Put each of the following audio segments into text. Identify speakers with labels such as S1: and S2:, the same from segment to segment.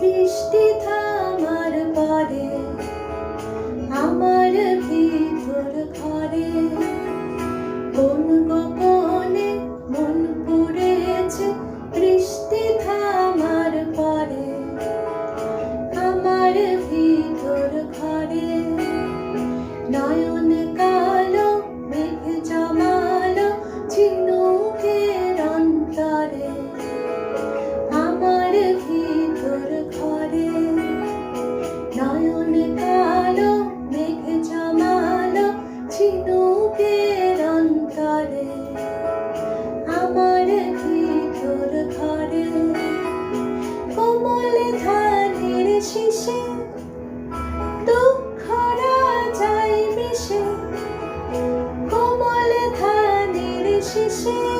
S1: বৃষ্টি থামার পারে, আমার ভিতর ঘরে কোন গোপনে মন পড়েছে বৃষ্টি থামার পরে, আমার ভিতর ঘরে। নয়ন কালো, মেঘ জমালো, ঝিনুকের অন্তরে। 心。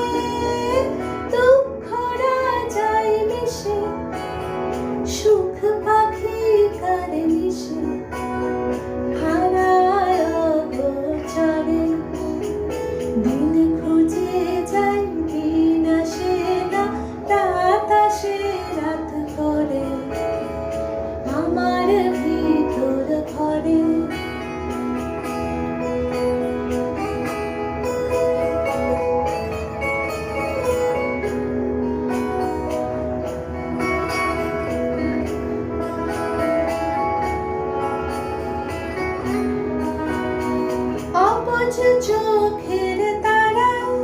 S1: আজ চোখের তারায়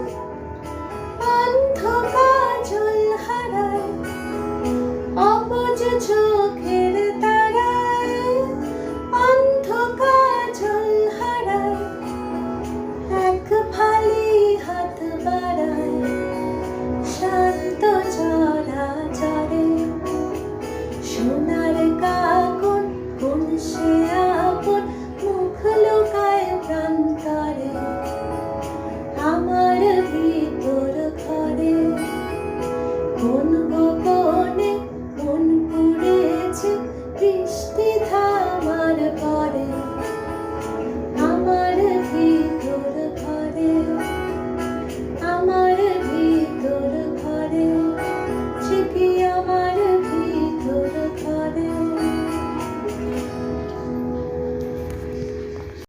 S1: অন্ধ কাজল হারায় অপজ চোখের তারায় অন্ধ কাজল হারায় এক ফালি হাত বাড়ায়